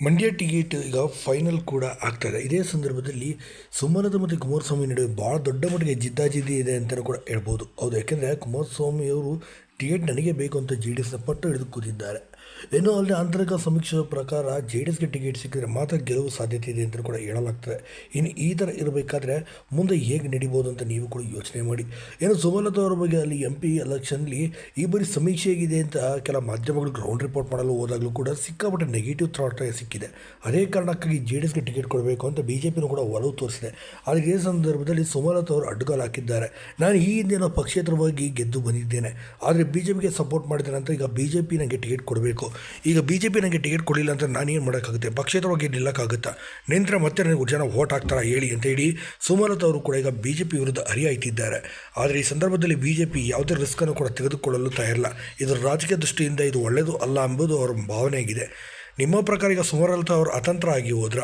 Mandya ticket ಈಗ final ಕೂಡ ಆಗ್ತಾಯಿದೆ ಇದೇ ಸಂದರ್ಭದಲ್ಲಿ ಸುಮಲತಾ ಮತ್ತು ಕುಮಾರಸ್ವಾಮಿ ನಡುವೆ ಭಾಳ ದೊಡ್ಡ ಮಟ್ಟಿಗೆ ಜಿದ್ದಾಜಿದ್ದಿ ಇದೆ ಅಂತಲೂ ಕೂಡ ಹೇಳ್ಬೋದು. ಹೌದು, ಯಾಕೆಂದರೆ ಕುಮಾರಸ್ವಾಮಿ ಅವರು ಟಿಕೆಟ್ ನನಗೆ ಬೇಕು ಅಂತ ಜೆ ಡಿ ಎಸ್ನ ಪಟ್ಟು ಹಿಡಿದು ಕೂತಿದ್ದಾರೆ. ಏನೋ ಅಲ್ಲದೆ ಆಂತರಿಕ ಸಮೀಕ್ಷೆ ಪ್ರಕಾರ ಜೆ ಡಿ ಎಸ್ಗೆ ಟಿಕೆಟ್ ಸಿಕ್ಕಿದ್ರೆ ಮಾತ್ರ ಗೆಲುವು ಸಾಧ್ಯತೆ ಇದೆ ಅಂತ ಕೂಡ ಹೇಳಲಾಗ್ತದೆ. ಇನ್ನು ಈ ಥರ ಇರಬೇಕಾದ್ರೆ ಮುಂದೆ ಹೇಗೆ ನಡಿಬೋದು ಅಂತ ನೀವು ಕೂಡ ಯೋಚನೆ ಮಾಡಿ. ಏನು ಸುಮಲತಾ ಅವರ ಬಗ್ಗೆ ಅಲ್ಲಿ ಎಂ ಪಿ ಎಲೆಕ್ಷನ್ಲಿ ಈ ಬಾರಿ ಸಮೀಕ್ಷೆ ಹೇಗಿದೆ ಅಂತ ಕೆಲ ಮಾಧ್ಯಮಗಳು ಗ್ರೌಂಡ್ ರಿಪೋರ್ಟ್ ಮಾಡಲು ಹೋದಾಗಲೂ ಕೂಡ ಸಿಕ್ಕಾಪಟ್ಟೆ ನೆಗೆಟಿವ್ ಥಾಟ್ ಸಿಕ್ಕಿದೆ. ಅದೇ ಕಾರಣಕ್ಕಾಗಿ ಜೆ ಡಿ ಎಸ್ಗೆ ಟಿಕೆಟ್ ಕೊಡಬೇಕು ಅಂತ ಬಿ ಜೆ ಪಿನೂ ಕೂಡ ಒಲವು ತೋರಿಸಿದೆ. ಆದರೆ ಈ ಸಂದರ್ಭದಲ್ಲಿ ಸುಮಲತಾ ಅವರು ಅಡ್ಡಗಾಲು ಹಾಕಿದ್ದಾರೆ. ನಾನು ಈ ಹಿಂದಿನ ಪಕ್ಷೇತರವಾಗಿ ಗೆದ್ದು ಬಂದಿದ್ದೇನೆ. ಆದರೆ ಬಿ ಜೆ ಪಿಗೆ ಸಪೋರ್ಟ್ ಮಾಡಿದ ನಂತರ ಈಗ ಬಿ ಜೆ ಪಿ ನನಗೆ ಟಿಕೆಟ್ ಕೊಡಬೇಕು. ಈಗ ಬಿ ಜೆ ಪಿ ನನಗೆ ಟಿಕೆಟ್ ಕೊಡಲಿಲ್ಲ ಅಂತ ನಾನೇನು ಮಾಡೋಕ್ಕಾಗುತ್ತೆ? ಪಕ್ಷೇತರವಾಗಿ ನಿಲ್ಲಕ್ಕಾಗುತ್ತಾ? ನಿಂತರ ಮತ್ತೆ ನನಗೆ ಜನ ವೋಟ್ ಹಾಕ್ತಾರಾ ಹೇಳಿ ಅಂತ ಹೇಳಿ ಸುಮಲತಾ ಅವರು ಕೂಡ ಈಗ ಬಿ ಜೆ ಪಿ ವಿರುದ್ಧ ಹರಿಯಾಯ್ತಿದ್ದಾರೆ. ಆದರೆ ಈ ಸಂದರ್ಭದಲ್ಲಿ ಬಿ ಜೆ ಪಿ ಯಾವುದೇ ರಿಸ್ಕನ್ನು ಕೂಡ ತೆಗೆದುಕೊಳ್ಳಲು ತಯಾರಿಲ್ಲ. ಇದರ ರಾಜಕೀಯ ದೃಷ್ಟಿಯಿಂದ ಇದು ಒಳ್ಳೆಯದು ಅಲ್ಲ ಎಂಬುದು ಅವರ ಭಾವನೆಯಾಗಿದೆ ನಿಮ್ಮ ಪ್ರಕಾರ ಈಗ ಸುಮಲತಾ ಅವರು ಅತಂತ್ರ ಆಗಿ ಹೋದ್ರ?